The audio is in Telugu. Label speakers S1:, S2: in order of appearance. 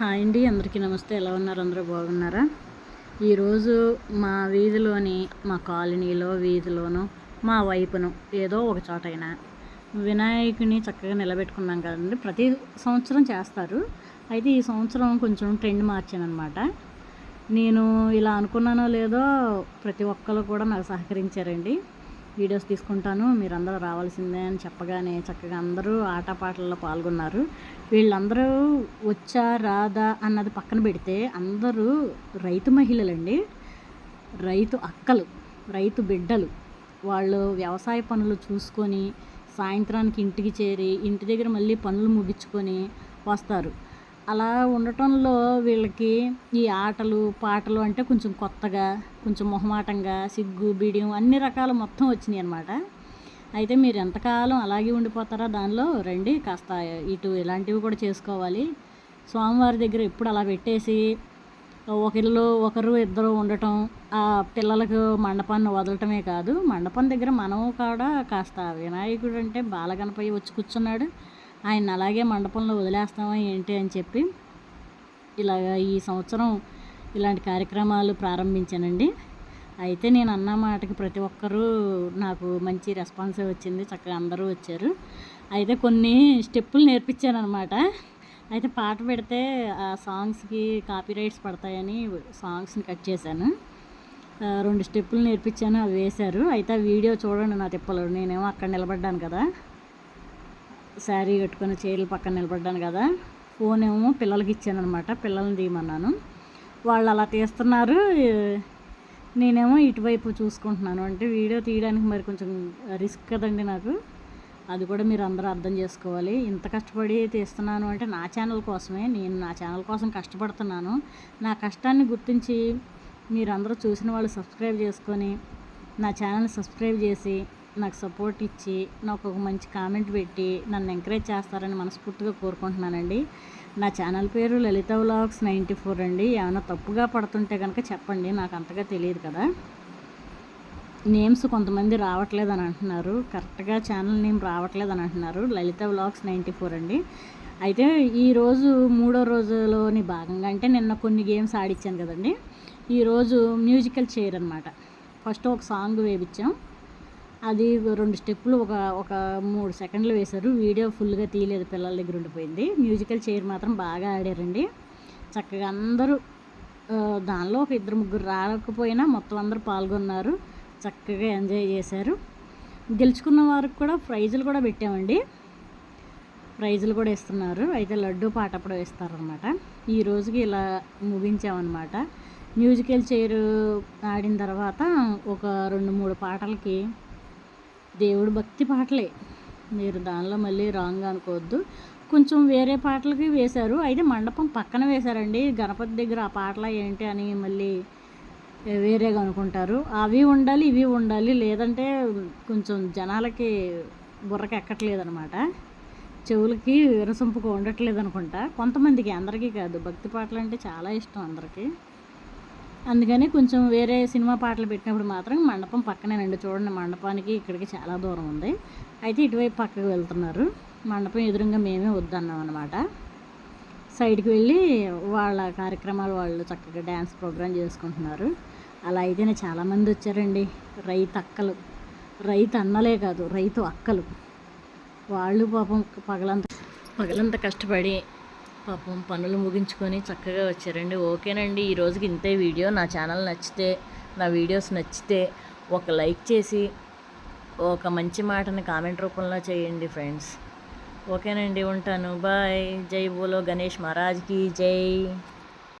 S1: హాయ్ అండి అందరికీ నమస్తే. ఎలా ఉన్నారు? అందరూ బాగున్నారా? ఈరోజు మా వీధిలోని మా కాలనీలో వీధిలోనూ మా వైపును ఏదో ఒక చోటైనా వినాయకుని చక్కగా నిలబెట్టుకున్నాం కదండి. ప్రతి సంవత్సరం చేస్తారు. అయితే ఈ సంవత్సరం కొంచెం ట్రెండ్ మార్చాను అనమాట నేను ఇలా అనుకున్నానో లేదో ప్రతి ఒక్కరు కూడా నాకు సహకరించారండి. వీడియోస్ తీసుకుంటాను మీరందరూ రావాల్సిందే అని చెప్పగానే చక్కగా అందరూ ఆటపాటల్లో పాల్గొన్నారు. వీళ్ళందరూ వచ్చా రాదా అన్నది పక్కన పెడితే అందరూ రైతు మహిళలండి. రైతు అక్కలు రైతు బిడ్డలు. వాళ్ళు వ్యవసాయ పనులు చూసుకొని సాయంత్రానికి ఇంటికి చేరి ఇంటి దగ్గర మళ్ళీ పనులు ముగించుకొని వస్తారు. అలా ఉండటంలో వీళ్ళకి ఈ ఆటలు పాటలు అంటే కొంచెం కొత్తగా కొంచెం మొహమాటంగా సిగ్గు బిడియం అన్ని రకాలు మొత్తం వచ్చినాయి అనమాట అయితే మీరు ఎంతకాలం అలాగే ఉండిపోతారా దానిలో? రండి కాస్త ఇటు ఇలాంటివి కూడా చేసుకోవాలి. స్వామివారి దగ్గర ఎప్పుడు అలా పెట్టేసి ఒకరిలో ఒకరు ఇద్దరు ఉండటం ఆ పిల్లలకు మండపాన్ని వదలటమే కాదు. మండపం దగ్గర మనం కూడా కాస్త వినాయకుడు అంటే బాలగణపయ్య వచ్చి కూర్చున్నాడు. ఆయన అలాగే మండపంలో వదిలేస్తామా ఏంటి అని చెప్పి ఇలాగ ఈ సంవత్సరం ఇలాంటి కార్యక్రమాలు ప్రారంభించానండి. అయితే నేను అన్న మాటకి ప్రతి ఒక్కరూ నాకు మంచి రెస్పాన్స్ వచ్చింది. చక్కగా అందరూ వచ్చారు. అయితే కొన్ని స్టెప్పులు నేర్పించాను అనమాట అయితే పాట పెడితే ఆ సాంగ్స్కి కాపీ రైట్స్ పడతాయని సాంగ్స్ని కట్ చేశాను. రెండు స్టెప్పులు నేర్పించాను అవి వేశారు. అయితే ఆ వీడియో చూడండి నా తిప్పలు. నేనేమో అక్కడ నిలబడ్డాను కదా. శారీ కట్టుకొని చీరలు పక్కన నిలబడ్డాను కదా. ఫోన్ ఏమో పిల్లలకి ఇచ్చాను అనమాట పిల్లల్ని తీయమన్నాను. వాళ్ళు అలా తీస్తున్నారు. నేనేమో ఇటువైపు చూసుకుంటున్నాను. అంటే వీడియో తీయడానికి మరి కొంచెం రిస్క్ కదండి నాకు. అది కూడా మీరు అందరూ అర్థం చేసుకోవాలి. ఇంత కష్టపడి తీస్తున్నాను అంటే నా ఛానల్ కోసమే. నేను నా ఛానల్ కోసం కష్టపడుతున్నాను. నా కష్టాన్ని గుర్తించి మీరందరూ చూసిన వాళ్ళు సబ్స్క్రైబ్ చేసుకొని నా ఛానల్ని సబ్స్క్రైబ్ చేసి నాకు సపోర్ట్ ఇచ్చి నాకు ఒక మంచి కామెంట్ పెట్టి నన్ను ఎంకరేజ్ చేస్తారని మనస్ఫూర్తిగా కోరుకుంటున్నానండి. నా ఛానల్ పేరు లలిత వ్లాగ్స్ నైంటీ ఫోర్ అండి. ఏమైనా తప్పుగా పడుతుంటే కనుక చెప్పండి నాకు అంతగా తెలియదు కదా. నేమ్స్ కొంతమంది రావట్లేదు అని అంటున్నారు. కరెక్ట్గా ఛానల్ నేమ్ రావట్లేదు అని అంటున్నారు. లలిత వ్లాగ్స్ నైంటీ ఫోర్ అండి. అయితే ఈరోజు మూడో రోజులోని భాగంగా అంటే నిన్న కొన్ని గేమ్స్ ఆడిచ్చాను కదండి. ఈరోజు మ్యూజికల్ చైర్ అనమాట ఫస్ట్ ఒక సాంగ్ వేపించాం అది రెండు స్టెప్పులు ఒక ఒక మూడు సెకండ్లు వేశారు. వీడియో ఫుల్గా తీయలేదు పిల్లల దగ్గర ఉండిపోయింది. మ్యూజికల్ చైర్ మాత్రం బాగా ఆడారండి. చక్కగా అందరూ దానిలో ఒక ఇద్దరు ముగ్గురు రాకపోయినా మొత్తం అందరూ పాల్గొన్నారు. చక్కగా ఎంజాయ్ చేశారు. గెలుచుకున్న వారికి కూడా ప్రైజులు కూడా పెట్టామండి. ప్రైజులు కూడా ఇస్తున్నారు. అయితే లడ్డు పాట అప్పుడు వేస్తారనమాట ఈ రోజుకి ఇలా ముగించామన్నమాట. మ్యూజికల్ చైర్ ఆడిన తర్వాత ఒక రెండు మూడు పాటలకి దేవుడు భక్తి పాటలే. మీరు దానిలో మళ్ళీ రాంగ్ అనుకోవద్దు. కొంచెం వేరే పాటలకి వేశారు. అయితే మండపం పక్కన వేశారండి. గణపతి దగ్గర ఆ పాటల ఏంటి అని మళ్ళీ వేరేగా అనుకుంటారు. అవి ఉండాలి ఇవి ఉండాలి. లేదంటే కొంచెం జనాలకి బుర్రకి ఎక్కట్లేదనమాట చెవులకి విరసంపుగా ఉండట్లేదు అనుకుంటా కొంతమందికి అందరికీ కాదు. భక్తి పాటలు అంటే చాలా ఇష్టం అందరికీ. అందుకని కొంచెం వేరే సినిమా పాటలు పెట్టినప్పుడు మాత్రం మండపం పక్కనేనండి. చూడండి మండపానికి ఇక్కడికి చాలా దూరం ఉంది. అయితే ఇటువైపు పక్కకు వెళ్తున్నారు. మండపం ఎదురుగా మేమే వద్దన్నాం అనమాట సైడ్కి వెళ్ళి వాళ్ళ కార్యక్రమాలు వాళ్ళు చక్కగా డ్యాన్స్ ప్రోగ్రామ్ చేసుకుంటున్నారు. అలా అయితేనే చాలామంది వచ్చారండి. రైతు అక్కలు. రైతు అన్నలే కాదు రైతు అక్కలు. వాళ్ళు పాపం పగలంతా పగలంతా కష్టపడి పాపం పనులు ముగించుకొని చక్కగా వచ్చారండి. ఓకేనండి ఈ రోజుకి ఇంతే వీడియో. నా ఛానల్ నచ్చితే నా వీడియోస్ నచ్చితే ఒక లైక్ చేసి ఒక మంచి మాటని కామెంట్ రూపంలో చేయండి ఫ్రెండ్స్. ఓకేనండి ఉంటాను. బాయ్. జై బోలో గణేష్ మహారాజ్కి జై.